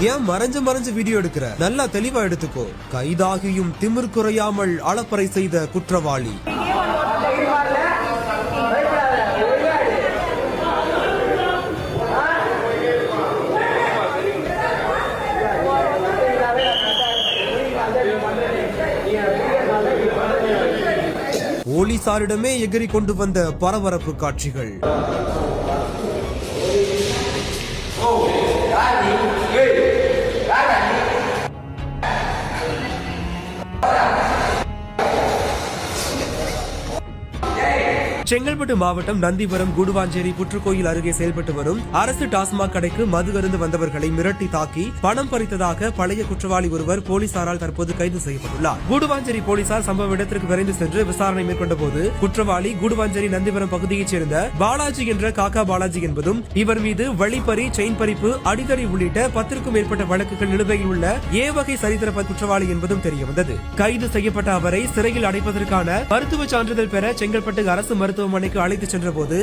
ஏன் மறைஞ்சு மறைஞ்சு வீடியோ எடுக்கிற? நல்லா தெளிவா எடுத்துக்கோ. கைதாகியும் திமிர் குறையாமல் அளப்பறை செய்த குற்றவாளி. போலீசாரிடமே எகிரி கொண்டு வந்த பரபரப்பு காட்சிகள். Oh. செங்கல்பட்டு மாவட்டம் நந்திபுரம் குடுவாஞ்சேரி புற்றுக்கோயில் அருகே செயல்பட்டு வரும் அரசு டாஸ்மாக் கடைக்கு மது அருந்து வந்தவர்களை மிரட்டி தாக்கி பணம் பறித்ததாக பழைய குற்றவாளி ஒருவர் போலீசாரால் தற்போது கைது செய்யப்பட்டுள்ளார். குடுவாஞ்சேரி போலீசார் சம்பவ இடத்திற்கு விரைந்து சென்று விசாரணை மேற்கொண்ட போது குற்றவாளி குடுவாஞ்சேரி நந்திபுரம் பகுதியைச் சேர்ந்த பாலாஜி என்ற காக்கா பாலாஜி என்பதும் இவர் மீது வழிப்பறி செயின் பறிப்பு அடிதடி உள்ளிட்ட பத்திற்கும் மேற்பட்ட வழக்குகள் நிலுவையில் உள்ள ஏ வகை சரித்திர குற்றவாளி என்பதும் தெரியவந்தது. கைது செய்யப்பட்ட அவரை சிறையில் அடைப்பதற்கான மருத்துவ சான்றிதழ் பெற செங்கல்பட்டு அரசு மருத்துவ மருத்துவமனைக்கு அழைத்து சென்றபோது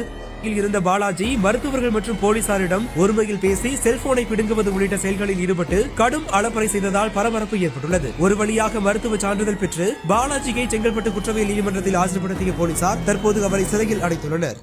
இருந்த பாலாஜி மருத்துவர்கள் மற்றும் போலீசாரிடம் ஒருமையில் பேசி செல்போனை பிடுங்குவது உள்ளிட்ட செயல்களில் ஈடுபட்டு கடும் அளப்பறை செய்ததால் பரபரப்பு ஏற்பட்டுள்ளது. ஒரு வழியாக மருத்துவ சான்றிதழ் பெற்று பாலாஜியை செங்கல்பட்டு குற்றவியல் நீதிமன்றத்தில் ஆஜர்படுத்திய போலீசார் தற்போது அவரை சிறையில் அடைத்துள்ளனர்.